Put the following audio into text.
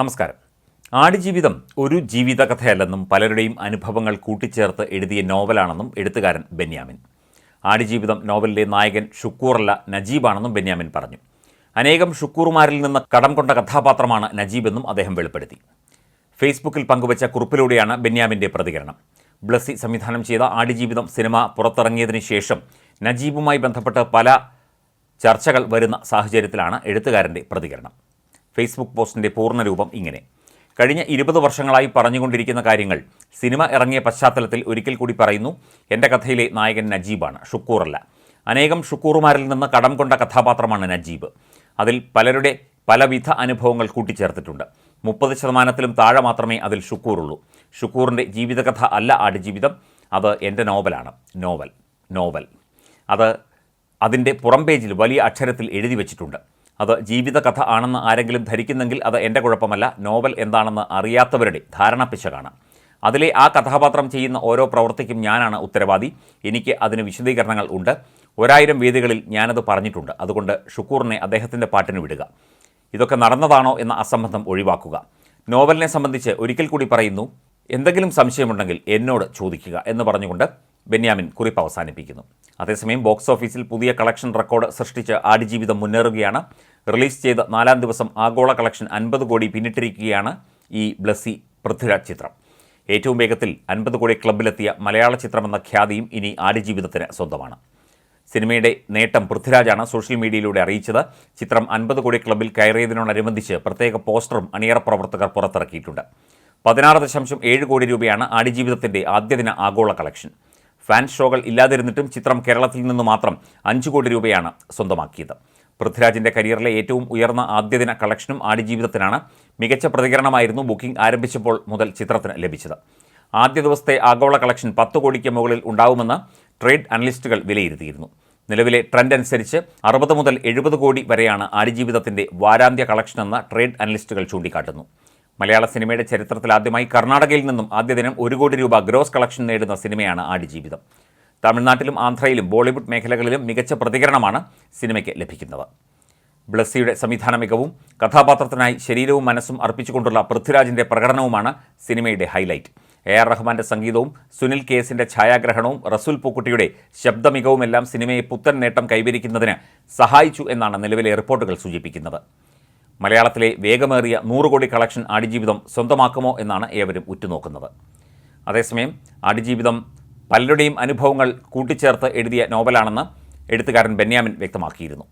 നമസ്കാരം. ആടുജീവിതം ഒരു ജീവിതകഥയല്ലെന്നും പലരുടെയും അനുഭവങ്ങൾ കൂട്ടിച്ചേർത്ത് എഴുതിയ നോവലാണെന്നും എഴുത്തുകാരൻ ബെന്യാമിൻ. ആടുജീവിതം നോവലിലെ നായകൻ ഷുക്കൂറല്ല നജീബാണെന്നും ബെന്യാമിൻ പറഞ്ഞു. അനേകം ഷുക്കൂറുമാരിൽ നിന്ന് കടം കൊണ്ട കഥാപാത്രമാണ് നജീബെന്നും അദ്ദേഹം വെളിപ്പെടുത്തി. ഫേസ്ബുക്കിൽ പങ്കുവച്ച കുറിപ്പിലൂടെയാണ് ബെന്യാമിന്റെ പ്രതികരണം. ബ്ലസ്സി സംവിധാനം ചെയ്ത ആടുജീവിതം സിനിമ പുറത്തിറങ്ങിയതിനു ശേഷം നജീബുമായി ബന്ധപ്പെട്ട് പല ചർച്ചകൾ വരുന്ന സാഹചര്യത്തിലാണ് എഴുത്തുകാരന്റെ പ്രതികരണം. ഫേസ്ബുക്ക് പോസ്റ്റിന്റെ പൂർണരൂപം ഇങ്ങനെ. കഴിഞ്ഞ ഇരുപത് വർഷങ്ങളായി പറഞ്ഞുകൊണ്ടിരിക്കുന്ന കാര്യങ്ങൾ സിനിമ ഇറങ്ങിയ പശ്ചാത്തലത്തിൽ ഒരിക്കൽ കൂടി പറയുന്നു എന്റെ കഥയിലെ നായകൻ നജീബാണ് ഷുക്കൂറല്ല. അനേകം ഷുക്കൂറുമാരിൽ നിന്ന് കടം കൊണ്ട കഥാപാത്രമാണ് നജീബ്. അതിൽ പലരുടെ പലവിധ അനുഭവങ്ങൾ കൂട്ടിച്ചേർത്തിട്ടുണ്ട്. മുപ്പത് ശതമാനത്തിലും താഴെ മാത്രമേ അതിൽ ഷുക്കൂറുള്ളൂ. ഷുക്കൂറിന്റെ ജീവിതകഥ അല്ല ആടുജീവിതം അത് എന്റെ നോവലാണ്. നോവൽ. നോവൽ. അത് അതിന്റെ പുറം പേജിൽ വലിയ അക്ഷരത്തിൽ എഴുതി വച്ചിട്ടുണ്ട്. അത് ജീവിതകഥ ആണെന്ന് ആരെങ്കിലും ധരിക്കുന്നെങ്കിൽ അത് എന്റെ കുഴപ്പമല്ല. നോവൽ എന്താണെന്ന് അറിയാത്തവരുടെ ധാരണപ്പിശകാണ് അതിലെ ആ കഥാപാത്രം ചെയ്യുന്ന ഓരോ പ്രവൃത്തിക്കും ഞാനാണ് ഉത്തരവാദി. എനിക്ക് അതിന് വിശദീകരണങ്ങൾ ഉണ്ട്. ഒരായിരം വേദികളിൽ ഞാനത് പറഞ്ഞിട്ടുണ്ട്. അതുകൊണ്ട് ഷുക്കൂറിനെ അദ്ദേഹത്തിന്റെ പാട്ടിന് വിടുക. ഇതൊക്കെ നടന്നതാണോ എന്ന അസംബന്ധം ഒഴിവാക്കുക. നോവലിനെ സംബന്ധിച്ച് ഒരിക്കൽ കൂടി പറയുന്നു എന്തെങ്കിലും സംശയമുണ്ടെങ്കിൽ എന്നോട് ചോദിക്കുക എന്ന് പറഞ്ഞുകൊണ്ട് ബെന്യാമിൻ കുറിപ്പ് അവസാനിപ്പിക്കുന്നു. അതേസമയം ബോക്സ് ഓഫീസിൽ പുതിയ കളക്ഷൻ റെക്കോർഡ് സൃഷ്ടിച്ച് ആടുജീവിതം മുന്നേറുകയാണ്. റിലീസ് ചെയ്ത നാലാം ദിവസം ആഗോള കളക്ഷൻ അൻപത് കോടി പിന്നിട്ടിരിക്കുകയാണ് ഈ ബ്ലസ്സി പൃഥ്വിരാജ് ചിത്രം. ഏറ്റവും വേഗത്തിൽ അൻപത് കോടി ക്ലബിലെത്തിയ മലയാള ചിത്രമെന്ന ഖ്യാതിയും ഇനി ആടുജീവിതത്തിന് സ്വന്തമാണ്. സിനിമയുടെ നേട്ടം പൃഥ്വിരാജാണ് സോഷ്യൽ മീഡിയയിലൂടെ അറിയിച്ചത്. ചിത്രം അൻപത് കോടി ക്ലബിൽ കയറിയതിനോടനുബന്ധിച്ച് പ്രത്യേക പോസ്റ്ററും അണിയറ പ്രവർത്തകർ പുറത്തിറക്കിയിട്ടുണ്ട്. പതിനാറ് ദശാംശം ഏഴ് കോടി രൂപയാണ് ആടുജീവിതത്തിന്റെ ആദ്യദിന ആഗോള കളക്ഷൻ. ഫാൻ ഷോകൾ ഇല്ലാതിരുന്നിട്ടും ചിത്രം കേരളത്തിൽ നിന്ന് മാത്രം അഞ്ച് കോടി രൂപയാണ് സ്വന്തമാക്കിയത്. പൃഥ്വിരാജിന്റെ കരിയറിലെ ഏറ്റവും ഉയർന്ന ആദ്യദിന കളക്ഷനും ആടുജീവിതത്തിനാണ് മികച്ച പ്രതികരണമായിരുന്നു ബുക്കിംഗ് ആരംഭിച്ചപ്പോൾ മുതൽ ചിത്രത്തിന് ലഭിച്ചത്. ആദ്യ ദിവസത്തെ ആഗോള കളക്ഷൻ പത്ത് കോടിക്ക് മുകളിൽ ഉണ്ടാവുമെന്ന് ട്രേഡ് അനലിസ്റ്റുകൾ വിലയിരുത്തിയിരുന്നു. നിലവിലെ ട്രെൻഡ് അനുസരിച്ച് അറുപത് മുതൽ എഴുപത് കോടി വരെയാണ് ആടുജീവിതത്തിന്റെ വാരാന്ത്യ കളക്ഷനെന്ന് ട്രേഡ് അനലിസ്റ്റുകൾ ചൂണ്ടിക്കാട്ടുന്നു. മലയാള സിനിമയുടെ ചരിത്രത്തിൽ ആദ്യമായി കർണാടകയിൽ നിന്നും ആദ്യ ദിനം ഒരു കോടി രൂപ ഗ്രോസ് കളക്ഷൻ നേടുന്ന സിനിമയാണ് ആടുജീവിതം. തമിഴ്നാട്ടിലും ആന്ധ്രയിലും ബോളിവുഡ് മേഖലകളിലും മികച്ച പ്രതികരണമാണ് സിനിമയ്ക്ക് ലഭിക്കുന്നത്. ബ്ലസ്സിയുടെ സംവിധാന മികവും കഥാപാത്രത്തിനായി ശരീരവും മനസ്സും അർപ്പിച്ചുകൊണ്ടുള്ള പൃഥ്വിരാജിന്റെ പ്രകടനവുമാണ് സിനിമയുടെ ഹൈലൈറ്റ്. എ ആർ റഹ്മാന്റെ സംഗീതവും സുനിൽ കേസിന്റെ ഛായാഗ്രഹണവും റസൂൽ പൂക്കുട്ടിയുടെ ശബ്ദമികവുമെല്ലാം സിനിമയെ പുത്തൻ നേട്ടം കൈവരിക്കുന്നതിന് സഹായിച്ചു എന്നാണ് നിലവിലെ റിപ്പോർട്ടുകൾ സൂചിപ്പിക്കുന്നത്. മലയാളത്തിലെ വേഗമേറിയ നൂറ് കോടി കളക്ഷൻ ആടുജീവിതം സ്വന്തമാക്കുമോ എന്നാണ് ഏവരും ഉറ്റുനോക്കുന്നത്. അതേസമയം ആടുജീവിതം പലരുടെയും അനുഭവങ്ങൾ കൂട്ടിച്ചേർത്ത് എഴുതിയ നോവലാണെന്ന് എഴുത്തുകാരൻ ബെന്യാമിൻ വ്യക്തമാക്കിയിരുന്നു.